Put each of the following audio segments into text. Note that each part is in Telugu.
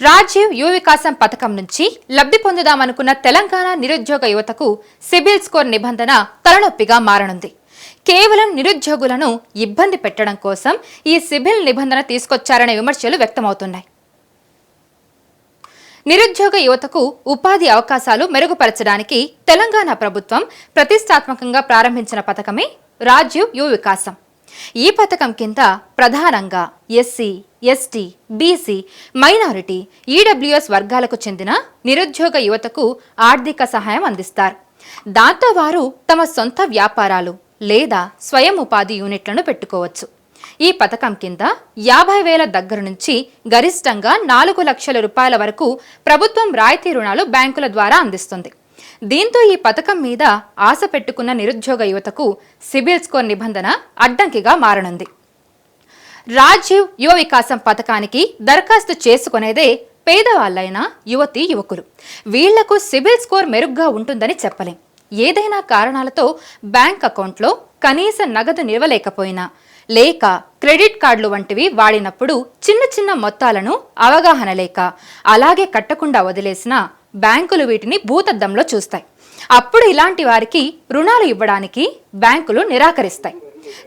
రాజీవ్ యువ వికాసం పథకం నుంచి లబ్ధి పొందుదామనుకున్న తెలంగాణ నిరుద్యోగ యువతకు సిబిల్ స్కోర్ నిబంధన తలనొప్పిగా మారనుంది. కేవలం నిరుద్యోగులను ఇబ్బంది పెట్టడం కోసం ఈ సిబిల్ నిబంధన తీసుకొచ్చారనే విమర్శలు వ్యక్తమవుతున్నాయి. నిరుద్యోగ యువతకు ఉపాధి అవకాశాలు మెరుగుపరచడానికి తెలంగాణ ప్రభుత్వం ప్రతిష్టాత్మకంగా ప్రారంభించిన పథకమే రాజీవ్ యువ వికాసం. ఈ పథకం కింద ప్రధానంగా SC ST BC minority EWS వర్గాలకు చెందిన నిరుద్యోగ యువతకు ఆర్థిక సహాయం అందిస్తారు. దాంతో వారు తమ సొంత వ్యాపారాలు లేదా స్వయం ఉపాధి యూనిట్లను పెట్టుకోవచ్చు. ఈ పథకం కింద యాభై వేల దగ్గర నుంచి గరిష్టంగా నాలుగు లక్షల రూపాయల వరకు ప్రభుత్వం రాయితీ రుణాలు బ్యాంకుల ద్వారా అందిస్తుంది. దీంతో ఈ పథకం మీద ఆశ పెట్టుకున్న నిరుద్యోగ యువతకు సిబిల్ స్కోర్ నిబంధన అడ్డంకిగా మారనుంది. రాజీవ్ యువ వికాసం పథకానికి దరఖాస్తు చేసుకునేదే పేదవాళ్ళైన యువతి యువకులు. వీళ్ళకు సిబిల్ స్కోర్ మెరుగ్గా ఉంటుందని చెప్పలేం. ఏదైనా కారణాలతో బ్యాంక్ అకౌంట్లో కనీస నగదు నిలవలేకపోయినా లేక క్రెడిట్ కార్డులు వంటివి వాడినప్పుడు చిన్న చిన్న మొత్తాలను అవగాహన లేక అలాగే కట్టకుండా వదిలేసిన బ్యాంకులు వీటిని భూతద్దంలో చూస్తాయి. అప్పుడు ఇలాంటి వారికి రుణాలు ఇవ్వడానికి బ్యాంకులు నిరాకరిస్తాయి.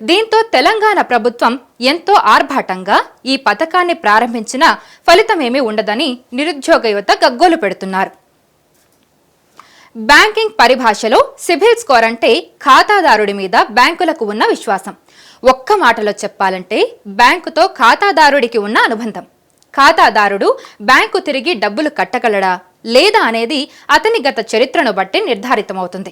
దీంతో తెలంగాణ ప్రభుత్వం ఎంతో ఆర్భాటంగా ఈ పథకాన్ని ప్రారంభించిన ఫలితమేమీ ఉండదని నిరుద్యోగ యువత గగ్గోలు పెడుతున్నారు. బ్యాంకింగ్ పరిభాషలో సిబిల్ స్కోర్ అంటే ఖాతాదారుడి మీద బ్యాంకులకు ఉన్న విశ్వాసం. ఒక్క మాటలో చెప్పాలంటే బ్యాంకుతో ఖాతాదారుడికి ఉన్న అనుబంధం. ఖాతాదారుడు బ్యాంకు తిరిగి డబ్బులు కట్టగలడా లేదా అనేది అతని గత చరిత్రను బట్టి నిర్ధారితమవుతుంది.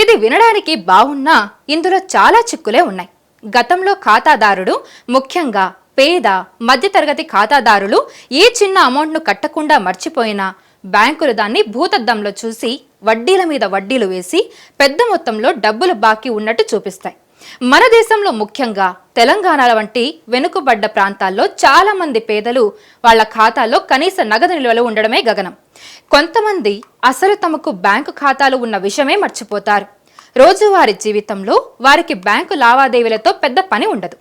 ఇది వినడానికి బాగున్నా ఇందులో చాలా చిక్కులే ఉన్నాయి. గతంలో ఖాతాదారుడు ముఖ్యంగా పేద మధ్యతరగతి ఖాతాదారులు ఏ చిన్న అమౌంట్ను కట్టకుండా మర్చిపోయినా బ్యాంకులు దాన్ని భూతద్దంలో చూసి వడ్డీల మీద వడ్డీలు వేసి పెద్ద మొత్తంలో డబ్బులు బాకీ ఉన్నట్టు చూపిస్తాయి. మన దేశంలో ముఖ్యంగా తెలంగాణ వంటి వెనుకబడ్డ ప్రాంతాల్లో చాలా మంది పేదలు వాళ్ళ ఖాతాల్లో కనీస నగదు నిల్వలు ఉండడమే గగనం. కొంతమంది అసలు తమకు బ్యాంకు ఖాతాలు ఉన్న విషయమే మర్చిపోతారు. రోజువారి జీవితంలో వారికి బ్యాంకు లావాదేవీలతో పెద్ద పని ఉండదు.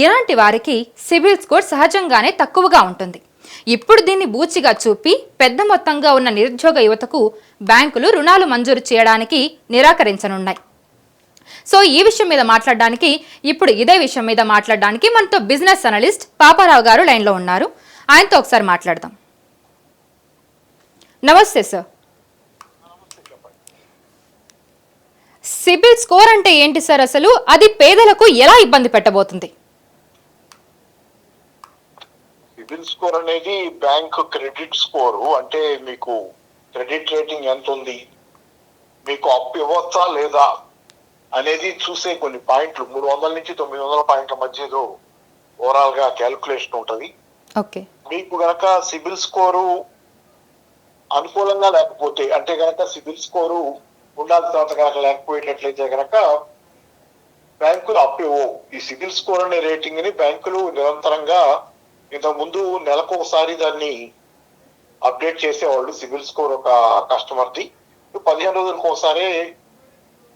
ఇలాంటి వారికి సిబిల్ స్కోర్ సహజంగానే తక్కువగా ఉంటుంది. ఇప్పుడు దీన్ని బూచిగా చూపి పెద్ద మొత్తంగా ఉన్న నిరుద్యోగ యువతకు బ్యాంకులు రుణాలు మంజూరు చేయడానికి నిరాకరించనున్నాయి. సో ఈ విషయం మీద మాట్లాడడానికి ఇప్పుడు ఇదే విషయం మీద మాట్లాడడానికి మనతో బిజినెస్ అనలిస్ట్ పాపారావు గారు లైన్లో ఉన్నారు. ఆయనతో ఒకసారి మాట్లాడదాం. నమస్తే సార్. సిబిల్ స్కోర్ అంటే ఏంటి సార్ అసలు? అది పేదలకు ఎలా ఇబ్బంది పెట్టబోతుంది? సిబిల్ స్కోర్ అనేది బ్యాంక్ క్రెడిట్ స్కోరు. అంటే మీకు క్రెడిట్ రేటింగ్ ఎంత ఉంది మీకు అప్పు ఇవ్వచ్చా లేదా? అనేది చూసే కొన్ని పాయింట్లు. మూడు వందల నుంచి తొమ్మిది వందల పాయింట్ల మధ్య ఏదో ఓవరాల్గా క్యాలిక్యులేషన్ ఉంటది మీకు గనక సిబిల్ స్కోరు అనుకూలంగా లేకపోతే అంటే గనక సిబిల్ స్కోరు ఉండాల్సినంత కనుక లేకపోయేటట్లయితే గనక బ్యాంకులు అప్పు ఇవ్వవు ఈ సిబిల్ స్కోర్ అనే రేటింగ్ని బ్యాంకులు నిరంతరంగా ఇంతకు ముందు నెలకు ఒకసారి దాన్ని అప్డేట్ చేసేవాళ్ళు సిబిల్ స్కోర్ ఒక కస్టమర్ ది ఇప్పుడు పదిహేను రోజులకు ఒకసారి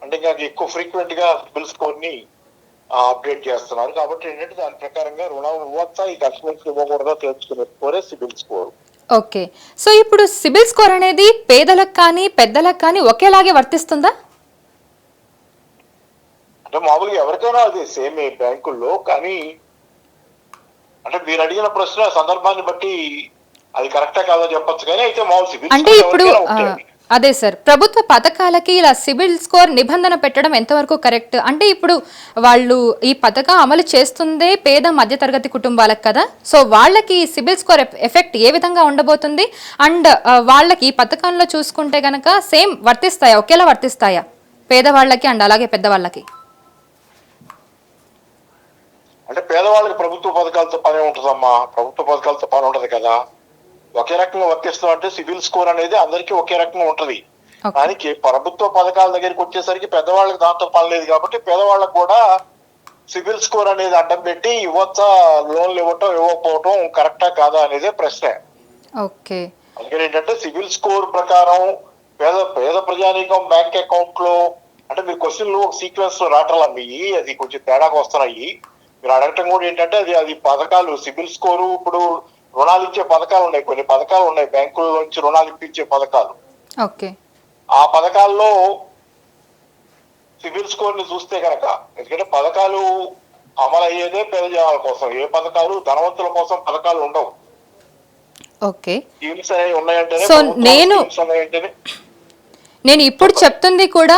అంటే ఇంకా ఎక్కువ ఫ్రీక్వెంట్గా సిబిల్ స్కోర్ని అప్డేట్ చేస్తున్నారు. కాబట్టి ఏంటంటే దాని ప్రకారంగా రుణం ఇవ్వచ్చా ఈ కస్టమర్స్ ఇవ్వకూడదా తెలుసుకునే స్కోరే సిబిల్ స్కోర్ ఓకే. సో ఇప్పుడు సిబిల్ స్కోర్ అనేది పేదలకు కానీ పెద్దలకు కానీ ఒకేలాగే వర్తిస్తుందా? అంటే మామూలుగా ఎవరికైనా అది సేమే బ్యాంకుల్లో కానీ అంటే మీరు అడిగిన ప్రశ్న సందర్భాన్ని బట్టి అది కరెక్టా కాదో చెప్పొచ్చు. కానీ అయితే మామూలు సిబిల్ అంటే ఇప్పుడు. అదే సార్ ప్రభుత్వ పథకాలకి ఇలా సిబిల్ స్కోర్ నిబంధన పెట్టడం ఎంతవరకు కరెక్ట్? అంటే ఇప్పుడు వాళ్ళు ఈ పథకం అమలు చేస్తుందే పేద మధ్యతరగతి కుటుంబాలకు కదా? సో వాళ్ళకి ఈ సిబిల్ స్కోర్ ఎఫెక్ట్ ఏ విధంగా ఉండబోతుంది? అండ్ వాళ్ళకి ఈ పథకంలో చూసుకుంటే గనక సేమ్ వర్తిస్తాయా? ఒకేలా వర్తిస్తాయా? పేదవాళ్ళకి అండ్ అలాగే పెద్దవాళ్ళకి. అంటే పేదవాళ్ళకి ప్రభుత్వ పథకాలతో పని ఉంటుందమ్మా. ప్రభుత్వ పథకాలతో పని ఉండదు కదా. ఒకే రకంగా వర్తిస్తాం అంటే సివిల్ స్కోర్ అనేది అందరికీ ఒకే రకంగా ఉంటది. దానికి ప్రభుత్వ పథకాల దగ్గరికి వచ్చేసరికి పెద్దవాళ్ళకి దాంతో పని లేదు కాబట్టి పేదవాళ్ళకి కూడా సివిల్ స్కోర్ అనేది అడ్డం పెట్టి ఇవ్వచ్చా లోన్లు ఇవ్వటం ఇవ్వకపోవటం కరెక్టా కాదా అనేదే ప్రశ్న. ఓకే. అందుకని ఏంటంటే సివిల్ స్కోర్ ప్రకారం పేద పేద ప్రజానీకం బ్యాంక్ అకౌంట్లో అంటే మీ క్వశ్చన్లు ఒక సీక్వెన్స్లో రావట్లా మీ అది కొంచెం తేడాగా వస్తున్నాయి. మీరు అడగటం కూడా ఏంటంటే అది అది పథకాలు సిబిల్ స్కోరు ఇప్పుడు రుణాలు ఇచ్చే పథకాలు ఉన్నాయి. కొన్ని పథకాలు ఉన్నాయి. బ్యాంకుల నుంచి రుణాలు ఇప్పించే పథకాలు. ఓకే. ఆ పథకాల్లో సివిల్ స్కోర్ని చూస్తే కనుక ఎందుకంటే పథకాలు అమలు అయ్యేదే పేద జనాల కోసం. ఏ పథకాలు ధనవంతుల కోసం పథకాలు ఉండవు. ఓకే. స్కీమ్స్ అనేవి ఉన్నాయంటేనే నేను- నేను ఇప్పుడు చెప్తుంది కూడా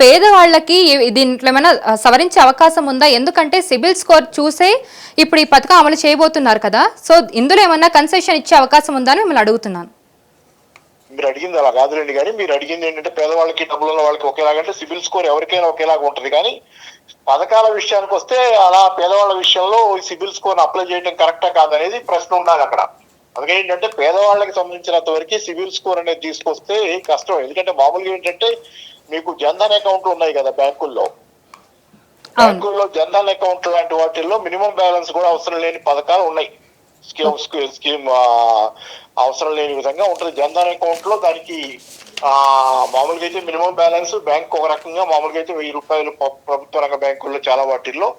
పేదవాళ్ళకి దీంట్లో ఏమైనా సవరించే అవకాశం ఉందా? ఎందుకంటే సిబిల్ స్కోర్ చూసే ఇప్పుడు ఈ పథకం అమలు చేయబోతున్నారు కదా. సో ఇందులో ఏమన్నా కన్సెషన్ ఇచ్చే అవకాశం ఉందా అని మిమ్మల్ని అడుగుతున్నాను. మీరు అడిగింది అలా కాదులేండి కానీ మీరు అడిగింది ఏంటంటే పేదవాళ్ళకి డబ్బులు ఉన్న వాళ్ళకి ఒకేలాగంటే సిబిల్ స్కోర్ ఎవరికైనా ఒకేలాగా ఉంటుంది. కానీ పథకాల విషయానికి వస్తే అలా పేదవాళ్ళ విషయంలో ఈ సిబిల్ స్కోర్ అప్లై చేయడం కరెక్టా కాదనేది ప్రశ్న ఉండాలి అక్కడ. అందుకే ఏంటంటే పేదవాళ్ళకి సంబంధించినంత వరకు సిబిల్ స్కోర్ అనేది తీసుకొస్తే కష్టం. ఎందుకంటే మామూలుగా ఏంటంటే మీకు జన్ధన్ అకౌంట్లు ఉన్నాయి కదా బ్యాంకుల్లో. బ్యాంకుల్లో జన్ధన్ అకౌంట్ లాంటి వాటిల్లో మినిమం బ్యాలెన్స్ కూడా అవసరం లేని పథకాలు ఉన్నాయి. స్కీమ్ స్కీ- స్కీమ్ అవసరం లేని విధంగా ఉంటుంది. జన్ధన్ అకౌంట్లో దానికి ఆ మామూలుగా అయితే మినిమం బ్యాలెన్స్ బ్యాంక్ ఒక రకంగా మామూలుగా అయితే వెయ్యి రూపాయలు ప్ర- ప్రభుత్వ రంగ బ్యాంకుల్లో చాలా వాటిల్లో.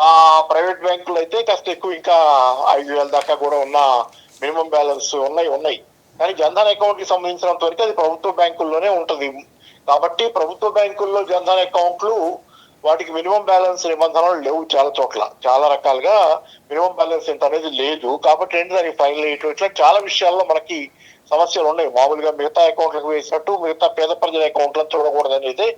ఆ ప్రైవేట్ బ్యాంకులు అయితే కాస్త ఎక్కువ ఇంకా ఐదు వేల దాకా కూడా ఉన్న మినిమం బ్యాలెన్స్ ఉన్నాయి ఉన్నాయి. కానీ జన్ధన్ అకౌంట్కి సంబంధించినంత వరకు అది ప్రభుత్వ బ్యాంకుల్లోనే ఉంటుంది. కాబట్టి ప్రభుత్వ బ్యాంకుల్లో జన్ధన్ అకౌంట్లు వాటికి మినిమం బ్యాలెన్స్ నిబంధనలు లేవు చాలా చోట్ల. చాలా రకాలుగా మినిమం బ్యాలెన్స్ ఎంత అనేది లేదు. కాబట్టి ఏంటి దానికి ఫైనల్ వేయటం ఇట్లా చాలా విషయాల్లో మనకి సమస్యలు ఉన్నాయి. మామూలుగా మిగతా అకౌంట్లకు వేసినట్టు మిగతా పేద ప్రజల అకౌంట్లను చూడకూడదు అనేది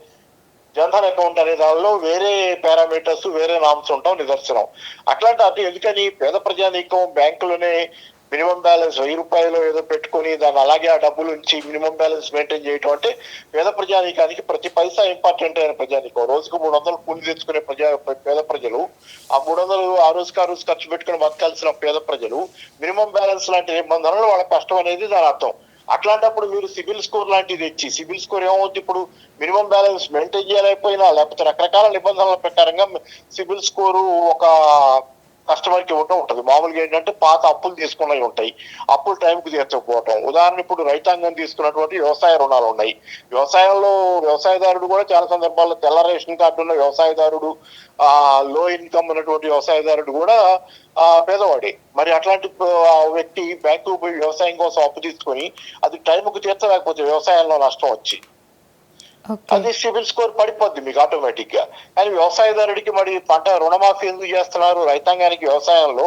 జన్ధన్ అకౌంట్ అనే దానిలో వేరే పారామీటర్స్ వేరే నామ్స్ ఉంటాం నిదర్శనం. అట్లాంటి అది ఎందుకని పేద ప్రజానీకం బ్యాంకులోనే మినిమం బ్యాలెన్స్ వెయ్యి రూపాయలు ఏదో పెట్టుకొని దాన్ని అలాగే ఆ డబ్బులు ఉంచి మినిమం బ్యాలెన్స్ మెయింటైన్ చేయటం అంటే పేద ప్రజానీకానికి ప్రతి పైసా ఇంపార్టెంట్ అయిన ప్రజానీకం. రోజుకు మూడు వందలు కూలి తెచ్చుకునే ప్రజా పేద ప్రజలు ఆ మూడు వందలు ఆ రోజుకి ఆ రోజు ఖర్చు పెట్టుకుని బతకాల్సిన పేద ప్రజలు మినిమం బ్యాలెన్స్ లాంటి నిబంధనలు వాళ్ళ కష్టం అనేది దాని అర్థం. అట్లాంటప్పుడు మీరు సిబిల్ స్కోర్ లాంటిది ఇచ్చి సిబిల్ స్కోర్ ఏమవుతుంది ఇప్పుడు? మినిమం బ్యాలెన్స్ మెయింటైన్ చేయలేకపోయినా లేకపోతే రకరకాల నిబంధనల ప్రకారంగా సిబిల్ స్కోరు ఒక కస్టమర్కి ఇవ్వటం ఉంటుంది. మామూలుగా ఏంటంటే పాత అప్పులు తీసుకున్నవి ఉంటాయి. అప్పులు టైంకి తీర్చకపోవటం. ఉదాహరణ ఇప్పుడు రైతాంగం తీసుకున్నటువంటి వ్యవసాయ రుణాలు ఉన్నాయి. వ్యవసాయంలో వ్యవసాయదారుడు కూడా చాలా సందర్భాల్లో తెల్ల రేషన్ కార్డు ఉన్న వ్యవసాయదారుడు ఆ లో ఇన్కమ్ ఉన్నటువంటి వ్యవసాయదారుడు కూడా ఆ పేదవాడే. మరి అట్లాంటి వ్యక్తి బ్యాంకు పోయి వ్యవసాయం కోసం అప్పు తీసుకొని అది టైంకు తీర్చలేకపోతే వ్యవసాయంలో నష్టం వచ్చి. అది సిబిల్ స్కోర్ పడిపోద్ది మీకు ఆటోమేటిక్గా కానీ వ్యవసాయదారుడికి మరి పంట రుణమాఫీ ఎందుకు చేస్తున్నారు? రైతాంగానికి వ్యవసాయంలో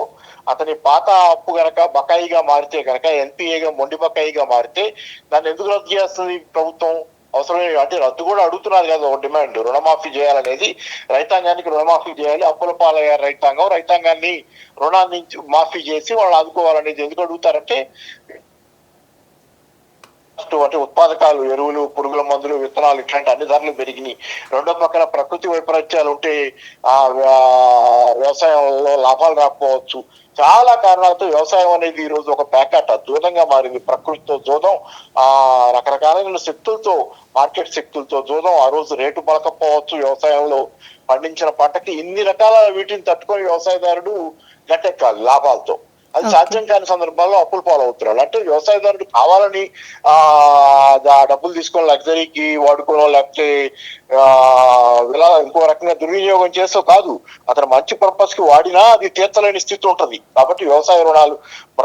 అతని పాత అప్పు గనక బకాయిగా మారితే గనక ఎన్పిఏగా మొండి బకాయిగా మారితే దాన్ని ఎందుకు రద్దు చేస్తుంది ప్రభుత్వం? అవసరం అంటే రద్దు కూడా అడుగుతున్నారు కదా ఒక డిమాండ్. రుణమాఫీ చేయాలనేది రైతాంగానికి రుణమాఫీ చేయాలి. అప్పుల పాలయ్యారు రైతాంగం రైతాంగాన్ని రుణాన్ని మాఫీ చేసి వాళ్ళు ఆదుకోవాలనేది ఎందుకు అడుగుతారంటే అంటే ఉత్పాదకాలు ఎరువులు పురుగుల మందులు విత్తనాలు ఇట్లాంటి అన్ని ధరలు పెరిగినాయి. రెండో పక్కన ప్రకృతి వైపరీత్యాలు ఉంటే ఆ వ్యవసాయంలో లాభాలు రాకపోవచ్చు. చాలా కారణాలతో వ్యవసాయం అనేది ఈ రోజు ఒక ప్యాకెట్ దూరంగా మారింది. ప్రకృతితో జూదం ఆ రకరకాలైన శక్తులతో మార్కెట్ శక్తులతో జూదం. ఆ రోజు రేటు పలకపోవచ్చు వ్యవసాయంలో. పండించిన పంటకి ఇన్ని రకాల వీటిని తట్టుకొని వ్యవసాయదారుడు గట్టెక్కాలి లాభాలతో. అది. సాధ్యం కాని సందర్భాల్లో అప్పులు పాలవుతున్నాడు అంటే వ్యవసాయదారుడు కావాలని ఆ డబ్బులు తీసుకొని లగ్జరీకి వాడుకోవడం లేకపోతే ఇలా ఇంకో రకంగా దుర్వినియోగం చేసో కాదు. అతను మంచి పర్పస్కి వాడినా అది తీర్చలేని స్థితి ఉంటది. కాబట్టి వ్యవసాయ రుణాలు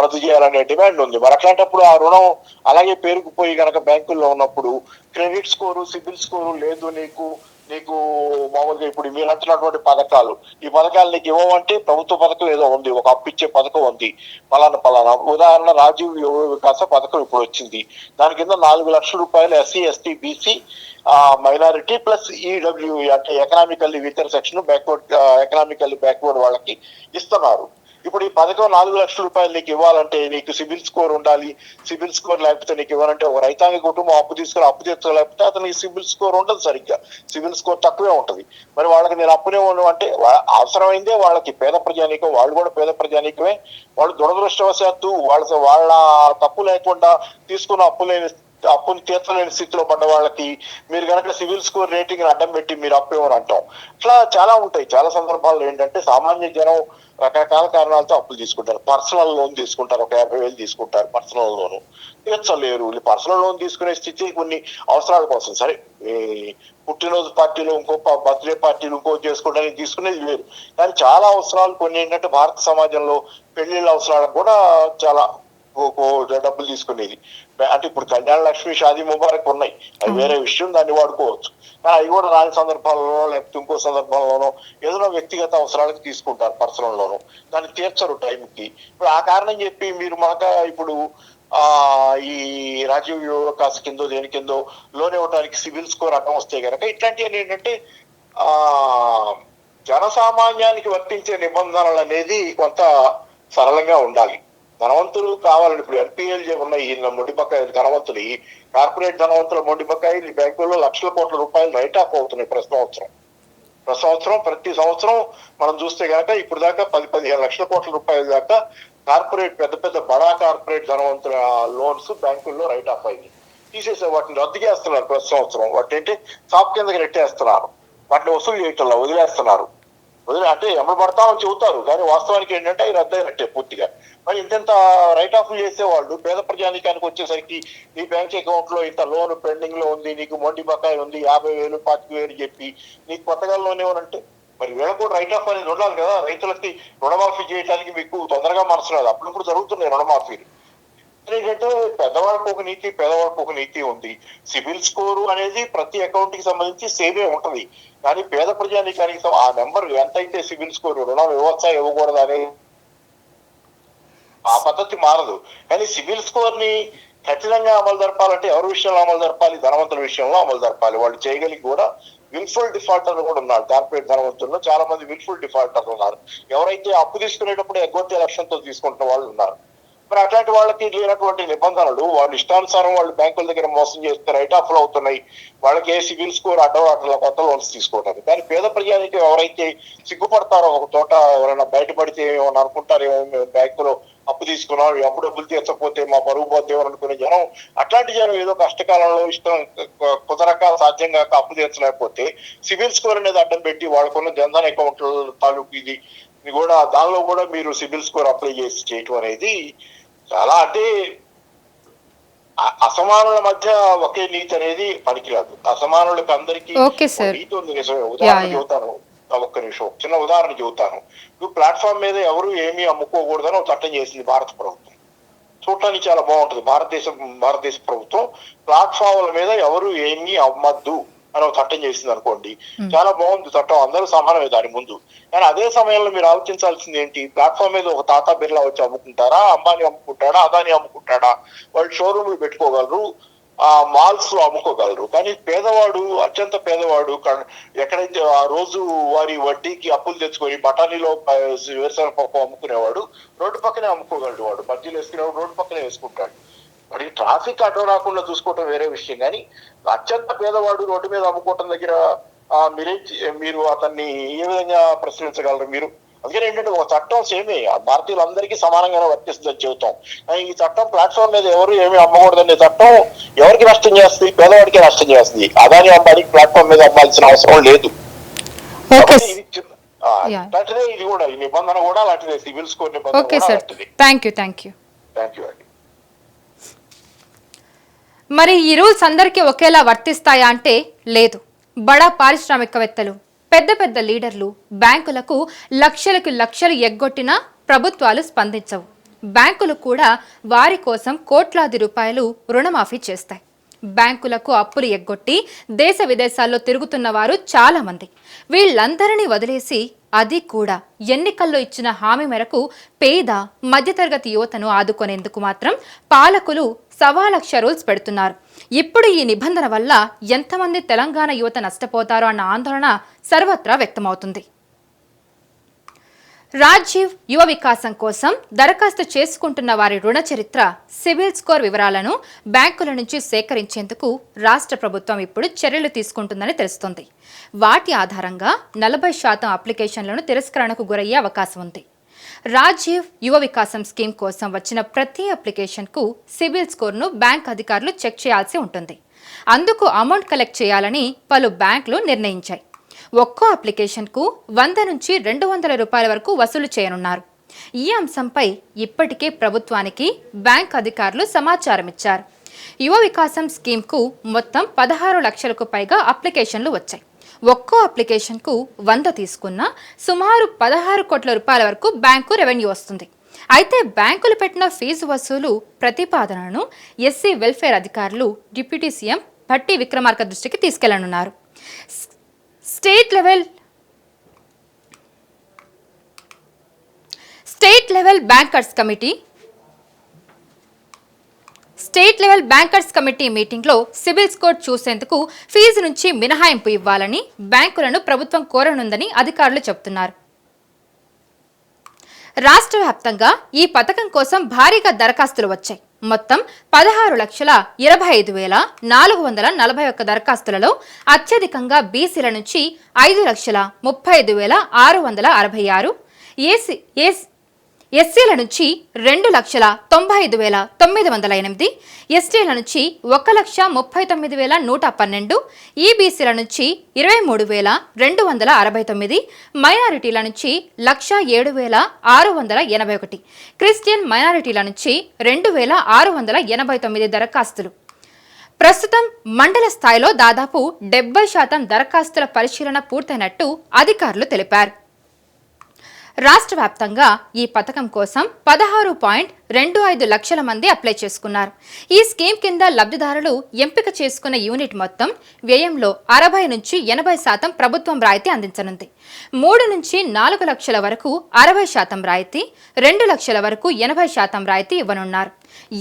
రద్దు చేయాలనే డిమాండ్ ఉంది. మరి అట్లాంటప్పుడు ఆ రుణం అలాగే పేరుకుపోయి గనక బ్యాంకుల్లో ఉన్నప్పుడు క్రెడిట్ స్కోరు సిబిల్ స్కోరు లేదు నీకు. నీకు మామూలుగా ఇప్పుడు మీరు అంటున్నటువంటి పథకాలు ఈ పథకాలు నీకు ఇవ్వమంటే ప్రభుత్వ పథకం ఏదో ఉంది ఒక అప్పిచ్చే పథకం ఉంది పలానా పలానా. ఉదాహరణ రాజీవ్ యువ వికాస పథకం ఇప్పుడు వచ్చింది. దాని కింద నాలుగు లక్షల రూపాయలు SC ST BC minority plus EW అంటే economically weaker section backward economically backward వాళ్ళకి ఇస్తున్నారు. ఇప్పుడు ఈ పథకం నాలుగు లక్షల రూపాయలు నీకు ఇవ్వాలంటే నీకు సిబిల్ స్కోర్ ఉండాలి. సిబిల్ స్కోర్ లేకపోతే నీకు ఇవ్వాలంటే ఒక రైతాంగ కుటుంబం అప్పు తీసుకుని అప్పు తీర్చలేకపోతే అతనికి సిబిల్ స్కోర్ ఉండదు సరిగ్గా. సిబిల్ స్కోర్ తక్కువే ఉంటది. మరి వాళ్ళకి నేను అప్పునే ఉండడం అంటే అవసరమైందే వాళ్ళకి పేద ప్రజానీకం వాళ్ళు కూడా పేద ప్రజానీకమే. వాళ్ళు దురదృష్టవశాత్తు వాళ్ళ వాళ్ళ తప్పు లేకుండా తీసుకున్న అప్పు లేని అప్పుని తీర్చలేని స్థితిలో పడ్డ వాళ్ళకి మీరు కనుక సివిల్ స్కోర్ రేటింగ్ అడ్డం పెట్టి మీరు అప్పు ఇవ్వరు అంటాం. ఇట్లా చాలా ఉంటాయి. చాలా సందర్భాల్లో ఏంటంటే సామాన్య జనం రకరకాల కారణాలతో అప్పులు తీసుకుంటారు. పర్సనల్ లోన్ తీసుకుంటారు. ఒక యాభై వేలు తీసుకుంటారు పర్సనల్ లోన్. తీర్చలేరు. పర్సనల్ లోన్ తీసుకునే స్థితి కొన్ని అవసరాల కోసం. సరే ఈ పుట్టినరోజు పార్టీలు ఇంకో బర్త్డే పార్టీలు ఇంకో చేసుకోవడానికి తీసుకునేది వేరు. కానీ చాలా అవసరాలు కొన్ని ఏంటంటే భారత సమాజంలో పెళ్ళిళ్ళ అవసరాలకు కూడా చాలా డబ్బులు తీసుకునేది. అంటే ఇప్పుడు కళ్యాణ లక్ష్మి షాదీ ముబారక్ ఉన్నాయి. అది వేరే విషయం దాన్ని వాడుకోవచ్చు. కానీ అవి కూడా రాని సందర్భాలలో లేకపోతే ఇంకో సందర్భంలోనో ఏదైనా వ్యక్తిగత అవసరాలకు తీసుకుంటారు పర్సనల్ లోను దాన్ని తీర్చరు టైంకి. ఇప్పుడు ఆ కారణం చెప్పి మీరు మాక ఇప్పుడు ఆ ఈ రాజీవ్ యువకాశ కిందో దేని కిందో లోన్ ఇవ్వడానికి సివిల్ స్కోర్ అడ్డం వస్తే కనుక ఇట్లాంటివి ఏంటంటే ఆ జనసామాన్యానికి వర్తించే నిబంధనలు అనేది కొంత సరళంగా ఉండాలి. ధనవంతులు కావాలని ఇప్పుడు ఎన్పిఎల్జే ఉన్న ఈ మొండి బకాయిలు ధనవంతులు ఈ కార్పొరేట్ ధనవంతుల మొండి బకాయిలు ఈ బ్యాంకుల్లో లక్షల కోట్ల రూపాయలు రైట్ ఆఫ్ అవుతున్నాయి ప్రతి సంవత్సరం. ప్రతి సంవత్సరం ప్రతి సంవత్సరం మనం చూస్తే కనుక ఇప్పుడు దాకా పది పదిహేను లక్షల కోట్ల రూపాయల దాకా కార్పొరేట్ పెద్ద పెద్ద బడా కార్పొరేట్ ధనవంతుల లోన్స్ బ్యాంకుల్లో రైట్ ఆఫ్ అయింది. తీసేసే వాటిని రద్దు చేస్తున్నారు ప్రతి సంవత్సరం. వాటి ఏంటి? షాప్ కిందకి నెట్టేస్తున్నారు. వాటిని వసూలు చేయటంలో వదిలేస్తున్నారు. వదిలే అంటే ఎమలు పడతామని చెబుతారు. కానీ వాస్తవానికి ఏంటంటే అవి రద్దయినట్టే పూర్తిగా. మరి ఇంతెంత రైట్ ఆఫ్ చేసేవాళ్ళు పేద ప్రజానికానికి వచ్చేసరికి నీ బ్యాంక్ అకౌంట్లో ఇంత లోన్ పెండింగ్లో ఉంది నీకు మొండి బకాయి ఉంది యాభై వేలు పాతిక వేలు చెప్పి నీకు కొత్తగా లోన్ ఇవ్వనంటే మరి వీళ్ళకు కూడా రైట్ ఆఫ్ అనేది ఉండాలి కదా. రైతులకి రుణమాఫీ చేయడానికి మీకు తొందరగా మనసు రాదు. అప్పుడప్పుడు జరుగుతున్నాయి రుణమాఫీలు. ఏంటంటే పెద్దవాళ్ళకు ఒక నీతి పేదవాళ్ళకు ఒక నీతి ఉంది. సిబిల్ స్కోరు అనేది ప్రతి అకౌంట్కి సంబంధించి సేమే ఉంటది. కానీ పేద ప్రజానికానికి ఆ నెంబర్ ఎంత అయితే సిబిల్ స్కోర్ రుణం ఇవ్వచ్చా ఇవ్వకూడదు అనే ఆ పద్ధతి మారదు. కానీ సిబిల్ స్కోర్ని కఠినంగా అమలు జరపాలంటే ఎవరి విషయంలో అమలు జరపాలి? ధనవంతుల విషయంలో అమలు జరపాలి. వాళ్ళు చేయగలిగి కూడా విల్ఫుల్ డిఫాల్టర్లు కూడా ఉన్నారు. కార్పొరేట్ ధనవంతుల్లో చాలా మంది విల్ఫుల్ డిఫాల్టర్లు ఉన్నారు. ఎవరైతే అప్పు తీసుకునేటప్పుడు ఎగ్గొట్టే లక్ష్యంతో తీసుకుంటున్న వాళ్ళు ఉన్నారు. మరి అట్లాంటి వాళ్ళకి లేనటువంటి నిబంధనలు వాళ్ళు ఇష్టానుసారం వాళ్ళు బ్యాంకుల దగ్గర మోసం చేస్తే రైట్ ఆఫ్లు అవుతున్నాయి. వాళ్ళకి ఏ సివిల్ స్కోర్ అడ్డం అట్లా కొత్త లోన్స్ తీసుకోవడానికి కానీ పేద ప్రజానికి ఎవరైతే సిగ్గుపడతారో ఒక చోట ఎవరైనా బయటపడితే ఏమైనా అనుకుంటారేమో మేము బ్యాంకులో అప్పు తీసుకున్నాం అప్పు డబ్బులు తీర్చకపోతే మా పరుగు పోతే అనుకునే జనం అట్లాంటి జనం ఏదో కష్టకాలంలో ఇష్టం కుదరక సాధ్యం కాక అప్పు తీర్చలేకపోతే సివిల్ స్కోర్ అనేది అడ్డం పెట్టి వాళ్ళకున్న జన్ధన్ అకౌంట్ తాలూకు ఇది కూడా దానిలో కూడా మీరు సిబిల్ స్కోర్ అప్లై చేసి చేయటం అనేది చాలా అంటే అసమానుల మధ్య ఒకే నీతి అనేది పనికిరాదు. అసమానులకు అందరికీ నీతి ఉంది. నిజమే ఉదాహరణ. చెబుతాను. ఒక్క నిమిషం చిన్న ఉదాహరణ చెబుతాను. ఇప్పుడు ప్లాట్ఫామ్ మీద ఎవరు ఏమీ అమ్ముకోకూడదని ఒక చట్టం చేసింది భారత ప్రభుత్వం. చూడటానికి చాలా బాగుంటుంది. భారతదేశం భారతదేశ ప్రభుత్వం ప్లాట్ఫామ్ల మీద ఎవరు ఏమీ అమ్మద్దు. అని ఒక చట్టం చేసింది అనుకోండి. చాలా బాగుంది చట్టం. అందరూ సమానమే దాని ముందు. కానీ అదే సమయంలో మీరు ఆలోచించాల్సింది ఏంటి? ప్లాట్ఫామ్ మీద ఒక టాటా బిర్లా వచ్చి అమ్ముకుంటారా? అంబానీ అమ్ముకుంటాడా? అదాని అమ్ముకుంటాడా? వాళ్ళు షోరూమ్లు పెట్టుకోగలరు. ఆ మాల్స్లో అమ్ముకోగలరు. కానీ పేదవాడు అత్యంత పేదవాడు ఎక్కడైతే ఆ రోజు వారి వడ్డీకి అప్పులు తెచ్చుకొని బఠానీలో వేరుశనగ పప్పు అమ్ముకునేవాడు రోడ్డు పక్కనే అమ్ముకోగలడు వాడు బజ్జీలు వేసుకునేవాడు రోడ్డు పక్కనే వేసుకుంటాడు. మరి ట్రాఫిక్ అడ్డం రాకుండా చూసుకోవటం వేరే విషయం. కానీ అత్యంత పేదవాడు రోడ్డు మీద అమ్ముకోవటం దగ్గర మీరేం మీరు అతన్ని ఏ విధంగా ప్రశ్నించగలరు మీరు? అందుకని ఏంటంటే ఒక చట్టం సేమే. ఆ భారతీయులందరికీ సమానంగానే వర్తిస్తుందని చెబుతాం. ఈ చట్టం ప్లాట్ఫామ్ మీద ఎవరు ఏమీ అమ్మకూడదనే చట్టం ఎవరికి నష్టం చేస్తుంది? పేదవాడికి నష్టం చేస్తుంది. అదాని అమ్మానికి ప్లాట్ఫామ్ మీద అమ్మాల్సిన అవసరం లేదు. ఇది కూడా ఈ నిబంధన కూడా అలాంటిదే. సివిల్ స్కోర్ నిబంధన thank you thank you thank you అండి. మరి ఈ రూల్స్ అందరికీ ఒకేలా వర్తిస్తాయా అంటే లేదు. బడా పారిశ్రామికవేత్తలు పెద్ద పెద్ద లీడర్లు బ్యాంకులకు లక్షలకు లక్షలు ఎగ్గొట్టినా ప్రభుత్వాలు స్పందించవు. బ్యాంకులు కూడా వారి కోసం కోట్లాది రూపాయలు రుణమాఫీ చేస్తాయి. బ్యాంకులకు అప్పులు ఎగ్గొట్టి దేశ విదేశాల్లో తిరుగుతున్న వారు చాలామంది. వీళ్ళందరినీ వదిలేసి అది కూడా ఎన్నికల్లో ఇచ్చిన హామీ మేరకు పేద మధ్యతరగతి యువతను ఆదుకునేందుకు మాత్రం పాలకులు సవా లక్ష రూల్స్ పెడుతున్నారు. ఇప్పుడు ఈ నిబంధన వల్ల ఎంతమంది తెలంగాణ యువత నష్టపోతారో అన్న ఆందోళన సర్వత్రా వ్యక్తమవుతుంది. రాజీవ్ యువ వికాసం కోసం దరఖాస్తు చేసుకుంటున్న వారి రుణ చరిత్ర సిబిల్ స్కోర్ వివరాలను బ్యాంకుల నుంచి సేకరించేందుకు రాష్ట్ర ప్రభుత్వం ఇప్పుడు చర్యలు తీసుకుంటుందని తెలుస్తోంది. వాటి ఆధారంగా నలభై శాతం అప్లికేషన్లను తిరస్కరణకు గురయ్యే అవకాశం ఉంది. రాజీవ్ యువ వికాసం స్కీమ్ కోసం వచ్చిన ప్రతి అప్లికేషన్కు సిబిల్ స్కోర్ను బ్యాంక్ అధికారులు చెక్ చేయాల్సి ఉంటుంది. అందుకు అమౌంట్ కలెక్ట్ చేయాలని పలు బ్యాంకులు నిర్ణయించాయి. ఒక్కో అప్లికేషన్కు వంద నుంచి రెండు వందల రూపాయల వరకు వసూలు చేయనున్నారు. ఈ అంశంపై ఇప్పటికే ప్రభుత్వానికి బ్యాంక్ అధికారులు సమాచారం ఇచ్చారు. యువ వికాసం స్కీమ్కు మొత్తం పదహారు లక్షలకు పైగా అప్లికేషన్లు వచ్చాయి. ఒక్కో అప్లికేషన్కు వంద తీసుకున్న సుమారు పదహారు కోట్ల రూపాయల వరకు బ్యాంకు రెవెన్యూ వస్తుంది. అయితే బ్యాంకులు పెట్టిన ఫీజు వసూలు ప్రతిపాదనను ఎస్సీ వెల్ఫేర్ అధికారులు డిప్యూటీ సీఎం భట్టి విక్రమార్క దృష్టికి తీసుకెళ్ళనున్నారు. State level state level bankers committee state level bankers committee మీటింగ్లో సిబిల్ స్కోర్ చూసేందుకు ఫీజు నుంచి మినహాయింపు ఇవ్వాలని బ్యాంకులను ప్రభుత్వం కోరనుందని అధికారులు చెబుతున్నారు. రాష్ట్ర వ్యాప్తంగా ఈ పథకం కోసం భారీగా దరఖాస్తులు వచ్చాయి. మొత్తం పదహారు లక్షల ఇరవై ఐదు వేల నాలుగు వందల నలభై ఒక్క దరఖాస్తులలో అత్యధికంగా బీసీల నుంచి ఐదు లక్షల ముప్పై ఐదు వేల ఆరు వందల అరవై ఆరు ఏసీ ఎస్సీల నుంచి రెండు లక్షల తొంభై ఐదు వేల తొమ్మిది వందల ఎనిమిది ఎస్టీల నుంచి ఒక లక్ష ముప్పై తొమ్మిది వేల నూట పన్నెండు ఈబీసీల నుంచి ఇరవై మూడు వేల రెండు వందల అరవై తొమ్మిది మైనారిటీల నుంచి లక్ష ఏడు వేల ఆరు వందల ఎనభై ఒకటి క్రిస్టియన్ మైనారిటీల నుంచి రెండు వేల ఆరు వందల ఎనభై తొమ్మిది దరఖాస్తులు. ప్రస్తుతం మండల స్థాయిలో దాదాపు డెబ్బై శాతం దరఖాస్తుల పరిశీలన పూర్తయినట్టు అధికారులు తెలిపారు. రాష్ట్ర వ్యాప్తంగా ఈ పథకం కోసం పదహారు పాయింట్ రెండు ఐదు లక్షల మంది అప్లై చేసుకున్నారు. ఈ స్కీమ్ కింద లబ్ధిదారులు ఎంపిక చేసుకున్న యూనిట్ మొత్తం వ్యయంలో అరవై నుంచి ఎనభై శాతం ప్రభుత్వం రాయితీ అందించనుంది. మూడు నుంచి నాలుగు లక్షల వరకు అరవై శాతం రాయితీ రెండు లక్షల వరకు ఎనభై శాతం రాయితీ ఇవ్వనున్నారు.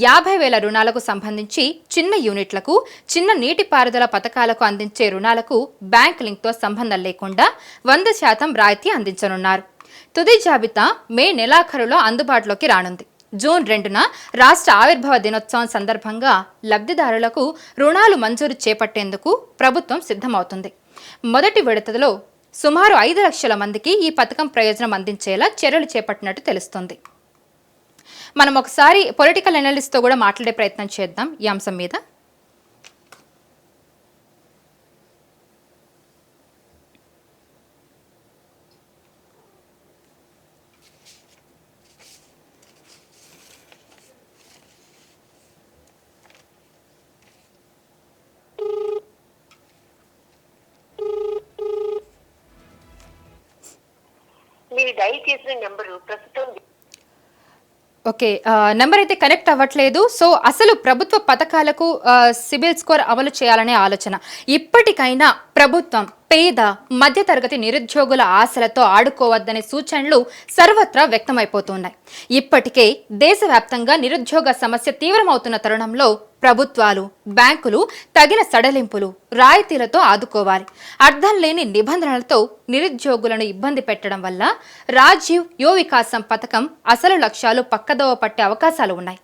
యాభై వేల రుణాలకు సంబంధించి చిన్న యూనిట్లకు చిన్న నీటిపారుదల పథకాలకు అందించే రుణాలకు బ్యాంక్ లింక్తో సంబంధం లేకుండా వంద శాతం రాయితీ అందించనున్నారు. తుది జాబితా మే నెలాఖరులో అందుబాటులోకి రానుంది. జూన్ రెండున రాష్ట్ర ఆవిర్భావ దినోత్సవం సందర్భంగా లబ్ధిదారులకు రుణాలు మంజూరు చేపట్టేందుకు ప్రభుత్వం సిద్ధమవుతుంది. మొదటి విడతలో సుమారు ఐదు లక్షల మందికి ఈ పథకం ప్రయోజనం అందించేలా చర్యలు చేపట్టినట్టు తెలుస్తుంది. మనం ఒకసారి పొలిటికల్ అనలిస్ట్తో కూడా మాట్లాడే ప్రయత్నం చేద్దాం. ఈ అంశం మీద మీరు డైల్ చేసిన నెంబరు ప్రస్తుతం ఓకే నెంబర్ అయితే కనెక్ట్ అవ్వట్లేదు. సో అసలు ప్రభుత్వ పథకాలకు సిబిల్ స్కోర్ అమలు చేయాలనే ఆలోచన. ఇప్పటికైనా ప్రభుత్వం పేద మధ్యతరగతి నిరుద్యోగుల ఆశలతో ఆడుకోవద్దనే సూచనలు సర్వత్రా వ్యక్తమైపోతున్నాయి. ఇప్పటికే దేశవ్యాప్తంగా నిరుద్యోగ సమస్య తీవ్రమవుతున్న తరుణంలో ప్రభుత్వాలు బ్యాంకులు తగిన సడలింపులు రాయితీలతో ఆదుకోవాలి. అర్థం లేని నిబంధనలతో నిరుద్యోగులను ఇబ్బంది పెట్టడం వల్ల రాజీవ్ యువ వికాసం పథకం అసలు లక్ష్యాలు పక్కదోవ పట్టే అవకాశాలు ఉన్నాయి.